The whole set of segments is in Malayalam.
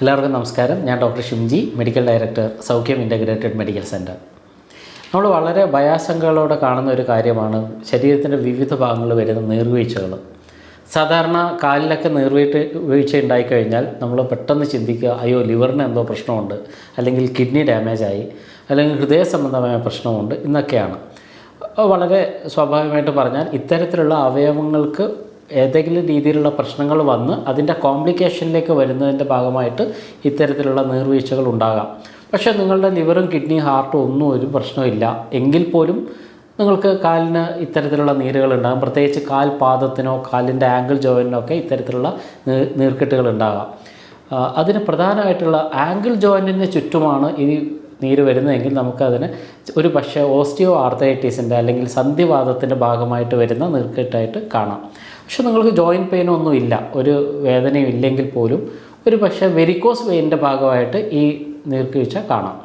എല്ലാവർക്കും നമസ്കാരം. ഞാൻ doctor Shimji medical director Soukhyam integrated medical centre നമ്മൾ വളരെ ഭയാശങ്കകളോടെ കാണുന്ന ഒരു കാര്യമാണ് ശരീരത്തിന്റെ വിവിധ ഭാഗങ്ങളിൽ വരുന്ന നീർവീഴ്ചകൾ. സാധാരണ കാലിലൊക്കെ നീർവീഴ്ച വീഴ്ച ഉണ്ടായിക്കഴിഞ്ഞാൽ നമ്മൾ പെട്ടെന്ന് ചിന്തിക്കുക അയ്യോ ലിവറിന് എന്തോ പ്രശ്നമുണ്ട് അല്ലെങ്കിൽ കിഡ്നി ഡാമേജായി അല്ലെങ്കിൽ ഹൃദയ സംബന്ധമായ പ്രശ്നമുണ്ട് എന്നൊക്കെയാണ്. വളരെ സ്വാഭാവികമായിട്ട് പറഞ്ഞാൽ ഇത്തരത്തിലുള്ള അവയവങ്ങൾക്ക് ഏതെങ്കിലും രീതിയിലുള്ള പ്രശ്നങ്ങൾ വന്ന് അതിന്റെ കോംപ്ലിക്കേഷനിലേക്ക് വരുന്നതിന്റെ ഭാഗമായിട്ട് ഇത്തരത്തിലുള്ള നീർവീഴ്ചകൾ ഉണ്ടാകാം. പക്ഷേ നിങ്ങളുടെ ലിവറും കിഡ്നി ഹാർട്ടും ഒന്നും ഒരു പ്രശ്നമില്ല എങ്കിൽ പോലും നിങ്ങൾക്ക് കാലിന് ഇത്തരത്തിലുള്ള നീരുകൾ ഉണ്ടാകും. പ്രത്യേകിച്ച് കാൽ പാദത്തിനോ കാലിന്റെ ആംഗിൾ ജോയിനോ ഒക്കെ ഇത്തരത്തിലുള്ള നീർക്കെട്ടുകൾ ഉണ്ടാകാം. അതിന് പ്രധാനമായിട്ടുള്ള ആംഗിൾ ജോയിന്റിന് ചുറ്റുമാണ് ഈ നീര് വരുന്നതെങ്കിൽ നമുക്കതിന് ഒരു പക്ഷേ ഓസ്റ്റിയോ ആർത്തൈറ്റീസിന്റെ അല്ലെങ്കിൽ സന്ധിവാദത്തിന്റെ ഭാഗമായിട്ട് വരുന്ന നീർക്കെട്ടായിട്ട് കാണാം. പക്ഷെ നിങ്ങൾക്ക് ജോയിന്റ് പെയിൻ ഒന്നും ഇല്ല. ഒരു വേദനയും ഇല്ലെങ്കിൽ പോലും. ഒരു പക്ഷേ വെരിക്കോസ് വെയിന്റെ ഭാഗമായിട്ട് ഈ നീർക്കുവീഴ്ച കാണാം.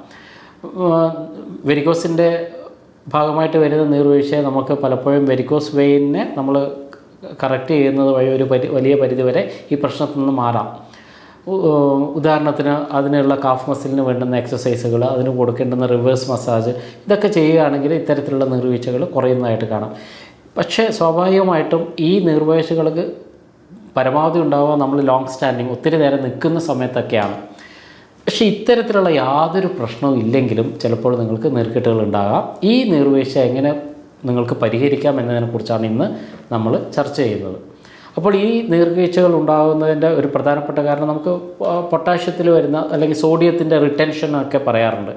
വെരിക്കോസിന്റെ ഭാഗമായിട്ട് വരുന്ന നീർവീഴ്ചയെ നമുക്ക് പലപ്പോഴും വെരിക്കോസ് വെയിനെ നമ്മൾ കറക്റ്റ് ചെയ്യുന്നത് വഴി ഒരു പരി വലിയ പരിധിവരെ ഈ പ്രശ്നത്തിൽ നിന്ന് മാറാം. ഉദാഹരണത്തിന് അതിനുള്ള കാഫ് മസിലിന് വേണ്ടുന്ന എക്സസൈസുകൾ അതിന് കൊടുക്കേണ്ടുന്ന റിവേഴ്സ് മസാജ് ഇതൊക്കെ ചെയ്യുകയാണെങ്കിൽ ഇത്തരത്തിലുള്ള നീർവീഴ്ചകൾ കുറയുന്നതായിട്ട് കാണാം. പക്ഷേ സ്വാഭാവികമായിട്ടും ഈ നീർവീഴ്ചകൾക്ക് പരമാവധി ഉണ്ടാവുക നമ്മൾ ലോങ് സ്റ്റാൻഡിങ് ഒത്തിരി നേരം നിൽക്കുന്ന സമയത്തൊക്കെയാണ്. പക്ഷേ ഇത്തരത്തിലുള്ള യാതൊരു പ്രശ്നവും ഇല്ലെങ്കിലും ചിലപ്പോൾ നിങ്ങൾക്ക് നീർക്കെട്ടുകൾ ഉണ്ടാകാം. ഈ നീർവീഴ്ച എങ്ങനെ നിങ്ങൾക്ക് പരിഹരിക്കാം എന്നതിനെക്കുറിച്ചാണ് ഇന്ന് നമ്മൾ ചർച്ച ചെയ്യുന്നത്. അപ്പോൾ ഈ നീർവീഴ്ചകൾ ഉണ്ടാകുന്നതിന്റെ ഒരു പ്രധാനപ്പെട്ട കാരണം നമുക്ക് പൊട്ടാഷ്യത്തിൽ വരുന്ന അല്ലെങ്കിൽ സോഡിയത്തിന്റെ റിട്ടൻഷൻ ഒക്കെ പറയാറുണ്ട്.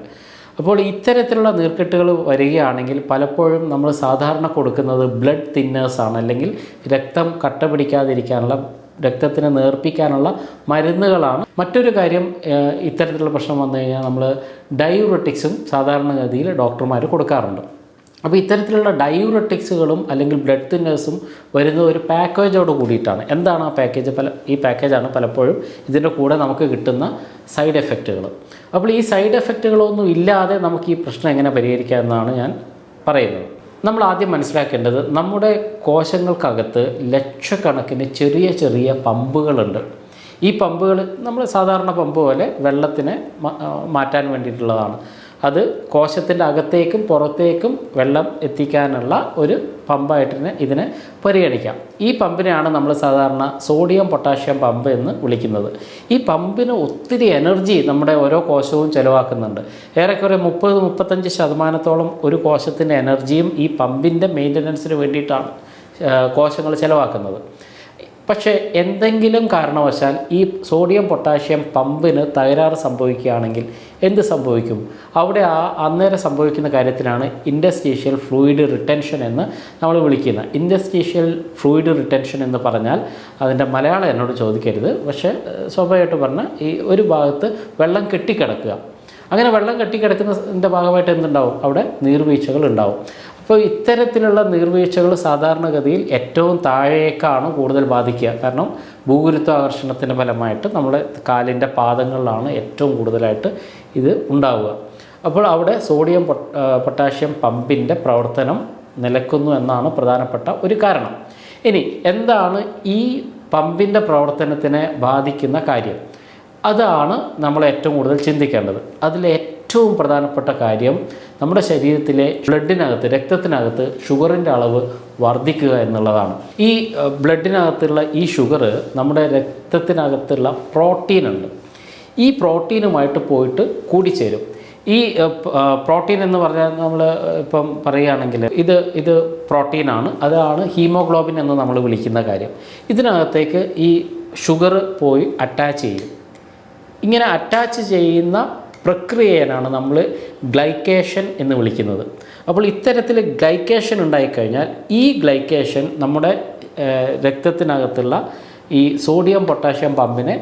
അപ്പോൾ ഇത്തരത്തിലുള്ള നീർക്കെട്ടുകൾ വരികയാണെങ്കിൽ പലപ്പോഴും നമ്മൾ സാധാരണ കൊടുക്കുന്നത് ബ്ലഡ് തിന്നേഴ്സാണ് അല്ലെങ്കിൽ രക്തം കട്ട പിടിക്കാതിരിക്കാനുള്ള രക്തത്തിനെ നേർപ്പിക്കാനുള്ള മരുന്നുകളാണ്. മറ്റൊരു കാര്യം ഇത്തരത്തിലുള്ള പ്രശ്നം വന്നു കഴിഞ്ഞാൽ നമ്മൾ ഡയൂറട്ടിക്സും സാധാരണഗതിയിൽ ഡോക്ടർമാർ കൊടുക്കാറുണ്ട്. അപ്പോൾ ഇത്തരത്തിലുള്ള ഡയൂറട്ടിക്സുകളും അല്ലെങ്കിൽ ബ്ലഡ് തിന്നേഴ്സും വരുന്ന ഒരു പാക്കേജോട് കൂടിയിട്ടാണ്. എന്താണ് ആ പാക്കേജ്? പല ഈ പാക്കേജാണ് പലപ്പോഴും ഇതിന്റെ കൂടെ നമുക്ക് കിട്ടുന്ന സൈഡ് എഫക്റ്റുകൾ. അപ്പോൾ ഈ സൈഡ് എഫക്റ്റുകളൊന്നും ഇല്ലാതെ നമുക്ക് ഈ പ്രശ്നം എങ്ങനെ പരിഹരിക്കാം എന്നാണ് ഞാൻ പറയുന്നത്. നമ്മൾ ആദ്യം മനസ്സിലാക്കേണ്ടത് നമ്മുടെ കോശങ്ങൾക്കകത്ത് ലക്ഷക്കണക്കിന് ചെറിയ ചെറിയ പമ്പുകളുണ്ട്. ഈ പമ്പുകൾ നമ്മൾ സാധാരണ പമ്പ് പോലെ വെള്ളത്തിനെ മാറ്റാൻ വേണ്ടിയിട്ടുള്ളതാണ്. അത് കോശത്തിന്റെ അകത്തേക്കും പുറത്തേക്കും വെള്ളം എത്തിക്കാനുള്ള ഒരു പമ്പായിട്ട് ഇതിനെ പരിഗണിക്കാം. ഈ പമ്പിനെയാണ് നമ്മൾ സാധാരണ സോഡിയം പൊട്ടാഷ്യം പമ്പ് എന്ന് വിളിക്കുന്നത്. ഈ പമ്പിന് ഒത്തിരി എനർജി നമ്മുടെ ഓരോ കോശവും ചിലവാക്കുന്നുണ്ട്. ഏറെക്കുറെ മുപ്പത് മുപ്പത്തഞ്ച് ശതമാനത്തോളം ഒരു കോശത്തിന്റെ എനർജിയും ഈ പമ്പിന്റെ മെയിന്റനൻസിന് വേണ്ടിയിട്ടാണ് കോശങ്ങൾ ചിലവാക്കുന്നത്. പക്ഷേ എന്തെങ്കിലും കാരണവശാൽ ഈ സോഡിയം പൊട്ടാഷ്യം പമ്പിന് തകരാറ് സംഭവിക്കുകയാണെങ്കിൽ എന്ത് സംഭവിക്കും? അവിടെ ആ അന്നേരം സംഭവിക്കുന്ന കാര്യത്തിനാണ് ഇൻഡസ്റ്റീഷ്യൽ ഫ്ലൂയിഡ് റിട്ടൻഷൻ എന്ന് നമ്മൾ വിളിക്കുന്നത്. ഇൻഡസ്റ്റീഷ്യൽ ഫ്ലൂയിഡ് റിട്ടൻഷൻ എന്ന് പറഞ്ഞാൽ അതിന്റെ മലയാളം എന്നോട് ചോദിക്കരുത്. പക്ഷേ സ്വാഭാവികമായിട്ട് പറഞ്ഞാൽ ഈ ഒരു ഭാഗത്ത് വെള്ളം കെട്ടിക്കിടക്കുക. അങ്ങനെ വെള്ളം കെട്ടിക്കിടക്കുന്നതിന്റെ ഭാഗമായിട്ട് എന്തുണ്ടാവും? അവിടെ നീർവീഴ്ചകൾ ഉണ്ടാവും. അപ്പോൾ ഇത്തരത്തിലുള്ള നീർവീഴ്ചകൾ സാധാരണഗതിയിൽ ഏറ്റവും താഴേക്കാണ് കൂടുതൽ ബാധിക്കുക. കാരണം ഭൂഗുരുത്വാകർഷണത്തിന്റെ ഫലമായിട്ട് നമ്മുടെ കാലിന്റെ പാദങ്ങളിലാണ് ഏറ്റവും കൂടുതലായിട്ട് ഇത് ഉണ്ടാവുക. അപ്പോൾ അവിടെ സോഡിയം പൊട്ടാഷ്യം പമ്പിന്റെ പ്രവർത്തനം നിലക്കുന്നു എന്നാണ് പ്രധാനപ്പെട്ട ഒരു കാരണം. ഇനി എന്താണ് ഈ പമ്പിന്റെ പ്രവർത്തനത്തിനെ ബാധിക്കുന്ന കാര്യം? അതാണ് നമ്മൾ ഏറ്റവും കൂടുതൽ ചിന്തിക്കേണ്ടത്. അതിൽ ഏറ്റവും പ്രധാനപ്പെട്ട കാര്യം നമ്മുടെ ശരീരത്തിലെ ബ്ലഡിനകത്ത് രക്തത്തിനകത്ത് ഷുഗറിന്റെ അളവ് വർദ്ധിക്കുക എന്നുള്ളതാണ്. ഈ ബ്ലഡിനകത്തുള്ള ഈ ഷുഗർ നമ്മുടെ രക്തത്തിനകത്തുള്ള പ്രോട്ടീൻ ഉണ്ട്. ഈ പ്രോട്ടീനുമായിട്ട് പോയിട്ട് കൂടിച്ചേരും. ഈ പ്രോട്ടീൻ എന്ന് പറഞ്ഞാൽ നമ്മൾ ഇപ്പം പറയുകയാണെങ്കിൽ ഇത് ഇത് പ്രോട്ടീനാണ്. അതാണ് ഹീമോഗ്ലോബിൻ എന്ന് നമ്മൾ വിളിക്കുന്ന കാര്യം. ഇതിനകത്തേക്ക് ഈ ഷുഗർ പോയി അറ്റാച്ച് ചെയ്യും. ഇങ്ങനെ അറ്റാച്ച് ചെയ്യുന്ന പ്രക്രിയയാണ് നമ്മൾ ഗ്ലൈക്കേഷൻ എന്ന് വിളിക്കുന്നത്. അപ്പോൾ ഇത്തരത്തിൽ ഗ്ലൈക്കേഷൻ ഉണ്ടായിക്കഴിഞ്ഞാൽ ഈ ഗ്ലൈക്കേഷൻ നമ്മുടെ രക്തത്തിനകത്തുള്ള ഈ സോഡിയം പൊട്ടാഷ്യം പമ്പിനെ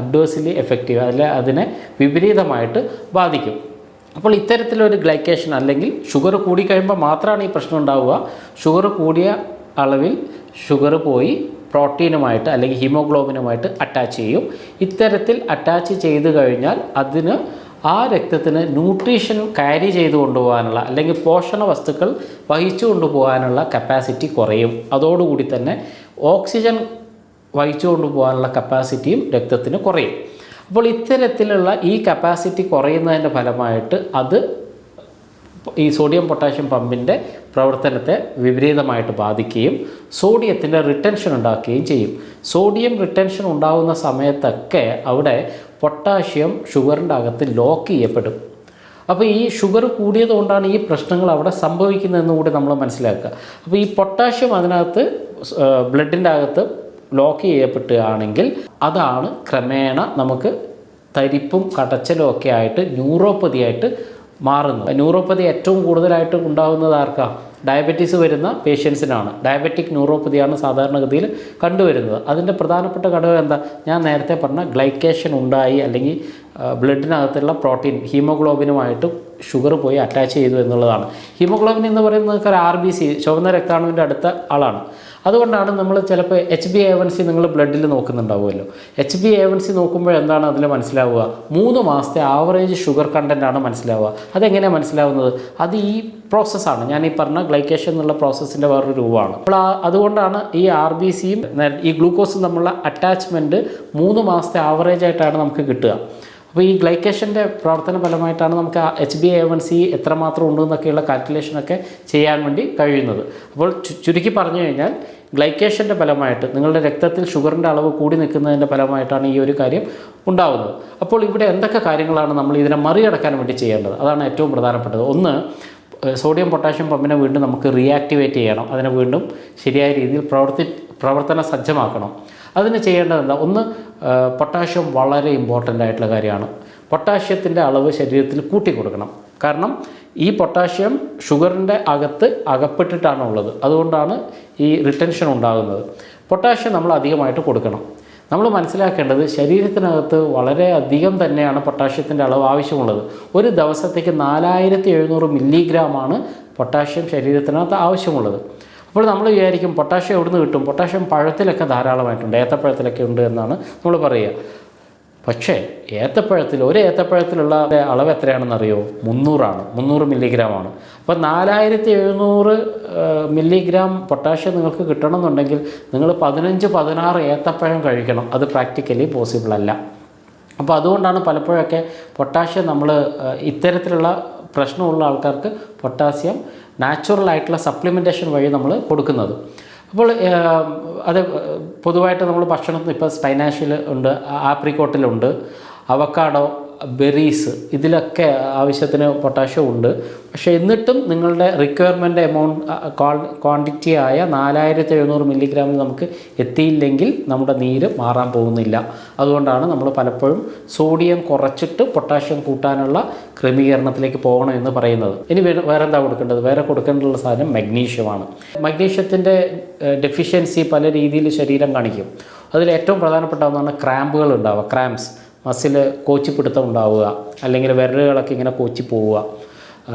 അഡ്വേഴ്സിലി എഫക്റ്റീവ് അല്ലെ അതിനെ വിപരീതമായിട്ട് ബാധിക്കും. അപ്പോൾ ഇത്തരത്തിലൊരു ഗ്ലൈക്കേഷൻ അല്ലെങ്കിൽ ഷുഗർ കൂടിക്കഴിയുമ്പോൾ മാത്രമാണ് ഈ പ്രശ്നം ഉണ്ടാവുക. ഷുഗർ കൂടിയ അളവിൽ ഷുഗർ പോയി പ്രോട്ടീനുമായിട്ട് അല്ലെങ്കിൽ ഹീമോഗ്ലോബിനുമായിട്ട് അറ്റാച്ച് ചെയ്യും. ഇത്തരത്തിൽ അറ്റാച്ച് ചെയ്തു കഴിഞ്ഞാൽ അതിന് ആ രക്തത്തിന് ന്യൂട്രീഷൻ ക്യാരി ചെയ്തു കൊണ്ടുപോകാനുള്ള അല്ലെങ്കിൽ പോഷണ വസ്തുക്കൾ വഹിച്ചു കൊണ്ടുപോകാനുള്ള കപ്പാസിറ്റി കുറയും. അതോടുകൂടി തന്നെ ഓക്സിജൻ വഹിച്ചു കൊണ്ടുപോകാനുള്ള കപ്പാസിറ്റിയും രക്തത്തിന് കുറയും. അപ്പോൾ ഇത്തരത്തിലുള്ള ഈ കപ്പാസിറ്റി കുറയുന്നതിന്റെ ഫലമായിട്ട് അത് ഈ സോഡിയം പൊട്ടാഷ്യം പമ്പിന്റെ പ്രവർത്തനത്തെ വിപരീതമായിട്ട് ബാധിക്കുകയും സോഡിയത്തിന്റെ റിട്ടൻഷൻ ഉണ്ടാക്കുകയും ചെയ്യും. സോഡിയം റിട്ടൻഷൻ ഉണ്ടാകുന്ന സമയത്തൊക്കെ അവിടെ പൊട്ടാഷ്യം ഷുഗറിന്റെ അകത്ത് ലോക്ക് ചെയ്യപ്പെടും. അപ്പോൾ ഈ ഷുഗർ കൂടിയത് കൊണ്ടാണ് ഈ പ്രശ്നങ്ങൾ അവിടെ സംഭവിക്കുന്നതെന്ന് കൂടി നമ്മൾ മനസ്സിലാക്കുക. അപ്പോൾ ഈ പൊട്ടാഷ്യം അതിനകത്ത് ബ്ലഡിന്റെ അകത്ത് ലോക്ക് ചെയ്യപ്പെട്ടുകയാണെങ്കിൽ അതാണ് ക്രമേണ നമുക്ക് തരിപ്പും കടച്ചലും ഒക്കെ ആയിട്ട് ന്യൂറോപ്പതി ആയിട്ട് മാറുന്നത്. ന്യൂറോപ്പതി ഏറ്റവും കൂടുതലായിട്ട് ഉണ്ടാകുന്നത് ആർക്കാ? ഡയബറ്റീസ് വരുന്ന പേഷ്യൻസിനാണ്. ഡയബറ്റിക് ന്യൂറോപ്പതിയാണ് സാധാരണഗതിയിൽ കണ്ടുവരുന്നത്. അതിന്റെ പ്രധാനപ്പെട്ട ഘടകം എന്താ? ഞാൻ നേരത്തെ പറഞ്ഞ ഗ്ലൈക്കേഷൻ ഉണ്ടായി അല്ലെങ്കിൽ ബ്ലഡിനകത്തുള്ള പ്രോട്ടീൻ ഹീമോഗ്ലോബിനുമായിട്ട് ഷുഗർ പോയി അറ്റാച്ച് ചെയ്തു എന്നുള്ളതാണ്. ഹീമോഗ്ലോബിൻ എന്ന് പറയുന്നത് ആർ ബി സി ചുവന്ന രക്താണുവിന്റെ അടുത്ത ആളാണ്. അതുകൊണ്ടാണ് നമ്മൾ ചിലപ്പോൾ H B A one C നിങ്ങൾ ബ്ലഡിൽ നോക്കുന്നുണ്ടാവുമല്ലോ. H B A one C നോക്കുമ്പോൾ എന്താണ് അതിൽ മനസ്സിലാവുക? മൂന്ന് മാസത്തെ ആവറേജ് ഷുഗർ കണ്ടന്റ് ആണ് മനസ്സിലാവുക. അതെങ്ങനെയാണ് മനസ്സിലാവുന്നത്? അത് ഈ പ്രോസസ്സാണ് ഞാൻ ഈ പറഞ്ഞ ഗ്ലൈക്കേഷൻ എന്നുള്ള പ്രോസസ്സിന്റെ വേറൊരു രൂപമാണ്. അപ്പോൾ അതുകൊണ്ടാണ് ഈ ആർ ബി സിയും ഈ ഗ്ലൂക്കോസും തമ്മിലുള്ള അറ്റാച്ച്മെന്റ് മൂന്ന് മാസത്തെ ആവറേജ് ആയിട്ടാണ് നമുക്ക് കിട്ടുക. അപ്പോൾ ഈ ഗ്ലൈക്കേഷന്റെ പ്രവർത്തന ഫലമായിട്ടാണ് നമുക്ക് H B A one C എത്രമാത്രം ഉണ്ടെന്നൊക്കെയുള്ള കാൽക്കുലേഷനൊക്കെ ചെയ്യാൻ വേണ്ടി കഴിയുന്നത്. അപ്പോൾ ചുരുക്കി പറഞ്ഞു കഴിഞ്ഞാൽ ഗ്ലൈക്കേഷന്റെ ഫലമായിട്ട് നിങ്ങളുടെ രക്തത്തിൽ ഷുഗറിന്റെ അളവ് കൂടി നിൽക്കുന്നതിന്റെ ഫലമായിട്ടാണ് ഈ ഒരു കാര്യം ഉണ്ടാകുന്നത് അപ്പോൾ ഇവിടെ എന്തൊക്കെ കാര്യങ്ങളാണ് നമ്മൾ ഇതിനെ മറികടക്കാൻ വേണ്ടി ചെയ്യേണ്ടത്? അതാണ് ഏറ്റവും പ്രധാനപ്പെട്ടത്. ഒന്ന് സോഡിയം പൊട്ടാഷ്യം പമ്പിനെ വീണ്ടും നമുക്ക് റീആക്ടിവേറ്റ് ചെയ്യണം. അതിനെ വീണ്ടും ശരിയായ രീതിയിൽ പ്രവർത്തി പ്രവർത്തന സജ്ജമാക്കണം. അതിന് ചെയ്യേണ്ടത് എന്താ? ഒന്ന് പൊട്ടാഷ്യം വളരെ ഇമ്പോർട്ടന്റ് ആയിട്ടുള്ള കാര്യമാണ്. പൊട്ടാഷ്യത്തിന്റെ അളവ് ശരീരത്തിൽ കൂട്ടി കൊടുക്കണം കാരണം ഈ പൊട്ടാഷ്യം ഷുഗറിന്റെ അകത്ത് അകപ്പെട്ടിട്ടാണ് ഉള്ളത്. അതുകൊണ്ടാണ് ഈ റിട്ടൻഷൻ ഉണ്ടാകുന്നത്. പൊട്ടാഷ്യം നമ്മൾ അധികമായിട്ട് കൊടുക്കണം. നമ്മൾ മനസ്സിലാക്കേണ്ടത് ശരീരത്തിനകത്ത് വളരെ അധികം തന്നെയാണ് പൊട്ടാഷ്യത്തിന്റെ അളവ് ആവശ്യമുള്ളത്. ഒരു ദിവസത്തേക്ക് നാലായിരത്തി എഴുന്നൂറ് മില്ലിഗ്രാമാണ് പൊട്ടാഷ്യം ശരീരത്തിനകത്ത് ആവശ്യമുള്ളത്. അപ്പോൾ നമ്മൾ വിചാരിക്കും പൊട്ടാഷ്യം എവിടുന്ന് കിട്ടും? പൊട്ടാഷ്യം പഴത്തിലൊക്കെ ധാരാളമായിട്ടുണ്ട്. ഏത്തപ്പഴത്തിലൊക്കെ ഉണ്ട് എന്നാണ് നമ്മൾ പറയുക. പക്ഷേ ഏത്തപ്പഴത്തിൽ ഒരു ഏത്തപ്പഴത്തിലുള്ള അളവ് എത്രയാണെന്ന് അറിയോ മുന്നൂറാണ്. മുന്നൂറ് മില്ലിഗ്രാമാണ്. അപ്പോൾ നാലായിരത്തി എഴുന്നൂറ് മില്ലിഗ്രാം പൊട്ടാഷ്യം നിങ്ങൾക്ക് കിട്ടണമെന്നുണ്ടെങ്കിൽ നിങ്ങൾ പതിനഞ്ച് പതിനാറ് ഏത്തപ്പഴം കഴിക്കണം. അത് പ്രാക്ടിക്കലി പോസിബിൾ അല്ല. അപ്പോൾ അതുകൊണ്ടാണ് പലപ്പോഴൊക്കെ പൊട്ടാഷ്യം നമ്മൾ ഇത്തരത്തിലുള്ള പ്രശ്നമുള്ള ആൾക്കാർക്ക് പൊട്ടാസ്യം നാച്ചുറൽ ആയിട്ടുള്ള സപ്ലിമെന്റേഷൻ വഴി നമ്മൾ കൊടുക്കുന്നത്. അപ്പോൾ അത് പൊതുവായിട്ട് നമ്മൾ ഭക്ഷണത്തിൽ ഇപ്പോൾ സ്പൈനാഷിൽ ഉണ്ട് ആപ്രിക്കോട്ടിലുണ്ട് അവക്കാഡോ ബെറീസ് ഇതിലൊക്കെ ആവശ്യത്തിന് പൊട്ടാഷ്യം ഉണ്ട്. പക്ഷേ എന്നിട്ടും നിങ്ങളുടെ റിക്വയർമെന്റ് എമൗണ്ട് ക്വാണ്ടിറ്റി ആയ നാലായിരത്തി എഴുന്നൂറ് മില്ലിഗ്രാമിൽ നമുക്ക് എത്തിയില്ലെങ്കിൽ നമ്മുടെ നീര് മാറാൻ പോകുന്നില്ല. അതുകൊണ്ടാണ് നമ്മൾ പലപ്പോഴും സോഡിയം കുറച്ചിട്ട് പൊട്ടാഷ്യം കൂട്ടാനുള്ള ക്രമീകരണത്തിലേക്ക് പോകണം എന്ന് പറയുന്നത്. ഇനി വേറെ എന്താ കൊടുക്കേണ്ടത്? വേറെ കൊടുക്കേണ്ടുള്ള സാധനം മഗ്നീഷ്യമാണ് മഗ്നീഷ്യത്തിന്റെ ഡെഫിഷ്യൻസി പല രീതിയിൽ ശരീരം കാണിക്കും. അതിൽ ഏറ്റവും പ്രധാനപ്പെട്ട ഒന്നാണ് ക്രാമ്പുകൾ ഉണ്ടാവുക. ക്രാംസ് മസിൽ കോച്ചിപ്പിടുത്തം ഉണ്ടാവുക അല്ലെങ്കിൽ വിരലുകളൊക്കെ ഇങ്ങനെ കോച്ചി പോവുക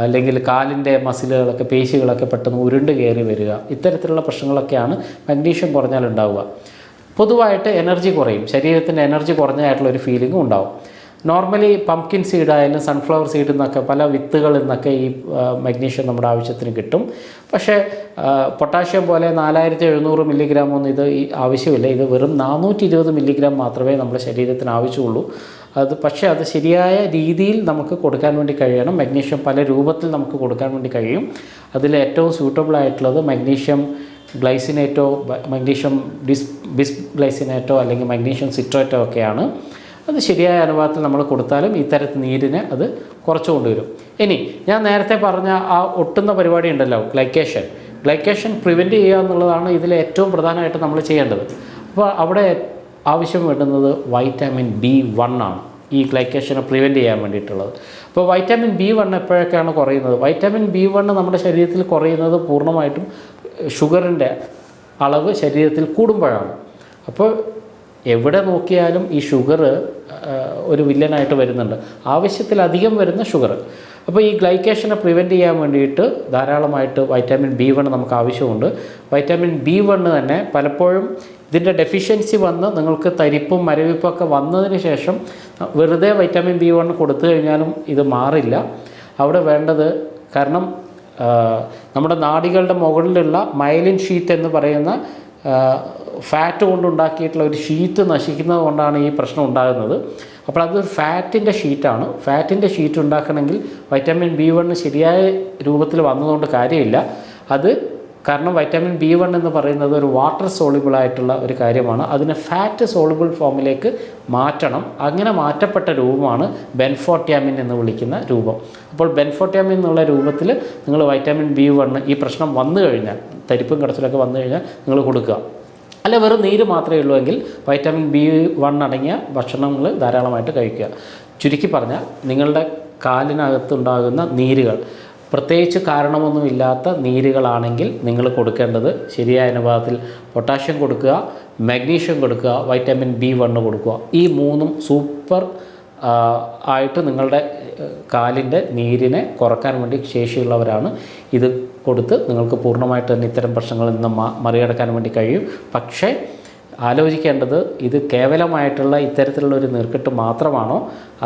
അല്ലെങ്കിൽ കാലിന്റെ മസിലുകളൊക്കെ പേശികളൊക്കെ പെട്ടെന്ന് ഉരുണ്ട് കയറി വരിക ഇത്തരത്തിലുള്ള പ്രശ്നങ്ങളൊക്കെയാണ് മഗ്നീഷ്യം കുറഞ്ഞാൽ ഉണ്ടാവുക പൊതുവായിട്ട് എനർജി കുറയും. ശരീരത്തിന്റെ എനർജി കുറഞ്ഞതായിട്ടുള്ള ഒരു ഫീലിംഗും ഉണ്ടാവും. നോർമലി പംകിൻ സീഡ് ആയാലും സൺഫ്ലവർ സീഡിൽ നിന്നൊക്കെ പല വിത്തുകളിൽ നിന്നൊക്കെ ഈ മഗ്നീഷ്യം നമ്മുടെ ആവശ്യത്തിന് കിട്ടും. പക്ഷേ പൊട്ടാഷ്യം പോലെ നാലായിരത്തി എഴുന്നൂറ് മില്ലിഗ്രാം ഒന്നും ഇത് ഈ ആവശ്യമില്ല. ഇത് വെറും നാനൂറ്റി ഇരുപത് മില്ലിഗ്രാം മാത്രമേ നമ്മുടെ ശരീരത്തിന് ആവശ്യമുള്ളൂ. അത് പക്ഷേ അത് ശരിയായ രീതിയിൽ നമുക്ക് കൊടുക്കാൻ വേണ്ടി കഴിയണം. മഗ്നീഷ്യം പല രൂപത്തിൽ നമുക്ക് കൊടുക്കാൻ വേണ്ടി കഴിയും. അതിൽ ഏറ്റവും സ്യൂട്ടബിൾ ആയിട്ടുള്ളത് മഗ്നീഷ്യം ഗ്ലൈസിനേറ്റോ മഗ്നീഷ്യം ഡിസ് ബിസ് ഗ്ലൈസിനേറ്റോ അല്ലെങ്കിൽ മഗ്നീഷ്യം സിട്രേറ്റോ ഒക്കെയാണ്. അത് ശരിയായ അനുപാതത്തിൽ നമ്മൾ കൊടുത്താലും ഇത്തരത്തിൽ നീരിനെ അത് കുറച്ച് കൊണ്ടുവരും. ഇനി ഞാൻ നേരത്തെ പറഞ്ഞ ആ ഒട്ടുന്ന പരിപാടി ഉണ്ടല്ലോ ഗ്ലൈക്കേഷൻ ഗ്ലൈക്കേഷൻ പ്രിവെന്റ് ചെയ്യുക എന്നുള്ളതാണ് ഇതിൽ ഏറ്റവും പ്രധാനമായിട്ട് നമ്മൾ ചെയ്യേണ്ടത്. അപ്പോൾ അവിടെ ആവശ്യം വേണ്ടുന്നത് വൈറ്റാമിൻ ബി വൺ ആണ് ഈ ഗ്ലൈക്കേഷനെ പ്രിവെന്റ് ചെയ്യാൻ വേണ്ടിയിട്ടുള്ളത്. അപ്പോൾ വൈറ്റാമിൻ ബി വൺ എപ്പോഴൊക്കെയാണ് കുറയുന്നത്? വൈറ്റാമിൻ ബി വൺ നമ്മുടെ ശരീരത്തിൽ കുറയുന്നത് പൂർണമായിട്ടും ഷുഗറിന്റെ അളവ് ശരീരത്തിൽ കൂടുമ്പോഴാണ്. അപ്പോൾ എവിടെ നോക്കിയാലും ഈ ഷുഗർ ഒരു വില്ലനായിട്ട് വരുന്നുണ്ട്. ആവശ്യത്തിലധികം വരുന്ന ഷുഗർ. അപ്പോൾ ഈ ഗ്ലൈക്കേഷനെ പ്രിവെന്റ് ചെയ്യാൻ വേണ്ടിയിട്ട് ധാരാളമായിട്ട് വൈറ്റാമിൻ ബി വൺ നമുക്ക് ആവശ്യമുണ്ട്. വൈറ്റാമിൻ ബി വണ്ണ് തന്നെ പലപ്പോഴും ഇതിന്റെ ഡെഫിഷ്യൻസി വന്ന് നിങ്ങൾക്ക് തരിപ്പും മരവിപ്പൊക്കെ വന്നതിന് ശേഷം വെറുതെ വൈറ്റാമിൻ ബി വൺ കൊടുത്തു കഴിഞ്ഞാലും ഇത് മാറില്ല. അവിടെ വേണ്ടത് കാരണം നമ്മുടെ നാടികളുടെ മുകളിലുള്ള മൈലിൻ ഷീറ്റ് എന്ന് പറയുന്ന ഫാറ്റ് കൊണ്ടുണ്ടാക്കിയിട്ടുള്ള ഒരു ഷീറ്റ് നശിക്കുന്നത് കൊണ്ടാണ് ഈ പ്രശ്നം ഉണ്ടാകുന്നത്. അപ്പോൾ അതൊരു ഫാറ്റിന്റെ ഷീറ്റാണ് ഫാറ്റിന്റെ ഷീറ്റ് ഉണ്ടാക്കണമെങ്കിൽ വൈറ്റമിൻ ബി വണ്ണ് ശരിയായ രൂപത്തിൽ വന്നതുകൊണ്ട് കാര്യമില്ല. അത് കാരണം വൈറ്റമിൻ ബി വൺ എന്ന് പറയുന്നത് ഒരു വാട്ടർ സോളിബിൾ ആയിട്ടുള്ള ഒരു കാര്യമാണ്. അതിനെ ഫാറ്റ് സോളിബിൾ ഫോമിലേക്ക് മാറ്റണം. അങ്ങനെ മാറ്റപ്പെട്ട രൂപമാണ് ബെൻഫോട്യാമിൻ എന്ന് വിളിക്കുന്ന രൂപം. അപ്പോൾ ബെൻഫോട്യാമിൻ എന്നുള്ള രൂപത്തിൽ നിങ്ങൾ വൈറ്റമിൻ ബി വണ്ണ് ഈ പ്രശ്നം വന്നു കഴിഞ്ഞാൽ തരിപ്പും കടച്ചിലൊക്കെ വന്നു കഴിഞ്ഞാൽ നിങ്ങൾ കൊടുക്കുക. അല്ല വെറും നീര് മാത്രമേ ഉള്ളൂ എങ്കിൽ വൈറ്റമിൻ ബി വൺ അടങ്ങിയ ഭക്ഷണങ്ങൾ ധാരാളമായിട്ട് കഴിക്കുക. ചുരുക്കി പറഞ്ഞാൽ നിങ്ങളുടെ കാലിനകത്തുണ്ടാകുന്ന നീരുകൾ പ്രത്യേകിച്ച് കാരണമൊന്നുമില്ലാത്ത നീരുകളാണെങ്കിൽ നിങ്ങൾ കൊടുക്കേണ്ടത് ശരിയായ അനുപാതത്തിൽ പൊട്ടാഷ്യം കൊടുക്കുക മഗ്നീഷ്യം കൊടുക്കുക വൈറ്റമിൻ ബി വണ്ണ് കൊടുക്കുക. ഈ മൂന്നും സൂപ്പർ ആയിട്ട് നിങ്ങളുടെ കാലിന്റെ നീരിനെ കുറയ്ക്കാൻ വേണ്ടി ശേഷിയുള്ളവരാണ് ഇത് കൊടുത്ത് നിങ്ങൾക്ക് പൂർണമായിട്ട് തന്നെ ഇത്തരം പ്രശ്നങ്ങളിൽ നിന്ന് മറികടക്കാൻ വേണ്ടി കഴിയും. പക്ഷേ ആലോചിക്കേണ്ടത് ഇത് കേവലമായിട്ടുള്ള ഇത്തരത്തിലുള്ള ഒരു നീർക്കെട്ട് മാത്രമാണോ?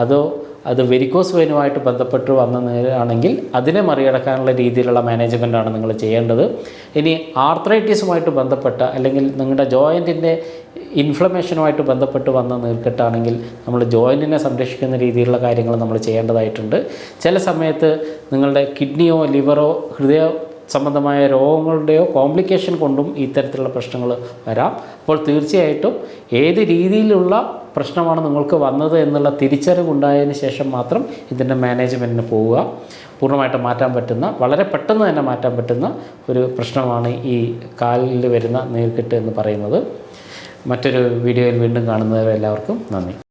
അതോ അത് വെരിക്കോസ് വെയിനുമായിട്ട് ബന്ധപ്പെട്ട് വന്ന നേരാണെങ്കിൽ അതിനെ മറികടക്കാനുള്ള രീതിയിലുള്ള മാനേജ്മെന്റാണ് നിങ്ങൾ ചെയ്യേണ്ടത്. ഇനി ആർത്രൈറ്റിസുമായിട്ട് ബന്ധപ്പെട്ട അല്ലെങ്കിൽ നിങ്ങളുടെ ജോയിന്റിന്റെ ഇൻഫ്ലമേഷനുമായിട്ട് ബന്ധപ്പെട്ട് വന്ന നീർക്കെട്ടാണെങ്കിൽ നമ്മൾ ജോയിന്റിനെ സംരക്ഷിക്കുന്ന രീതിയിലുള്ള കാര്യങ്ങൾ നമ്മൾ ചെയ്യേണ്ടതായിട്ടുണ്ട്. ചില സമയത്ത് നിങ്ങളുടെ കിഡ്നിയോ ലിവറോ ഹൃദയ സംബന്ധമായ രോഗങ്ങളുടെയോ കോംപ്ലിക്കേഷൻ കൊണ്ടും ഇത്തരത്തിലുള്ള പ്രശ്നങ്ങൾ വരാം. അപ്പോൾ തീർച്ചയായിട്ടും ഏത് രീതിയിലുള്ള പ്രശ്നമാണ് നിങ്ങൾക്ക് വന്നത് എന്നുള്ള തിരിച്ചറിവുണ്ടായതിന് ശേഷം മാത്രം ഇതിന്റെ മാനേജ്മെന്റിന് പോവുക. പൂർണമായിട്ട് മാറ്റാൻ പറ്റുന്ന വളരെ പെട്ടെന്ന് തന്നെ മാറ്റാൻ പറ്റുന്ന ഒരു പ്രശ്നമാണ് ഈ കാലിൽ വരുന്ന നീർക്കെട്ട് എന്ന് പറയുന്നത്. മറ്റൊരു വീഡിയോയിൽ വീണ്ടും കാണുന്നവരെ എല്ലാവർക്കും നന്ദി.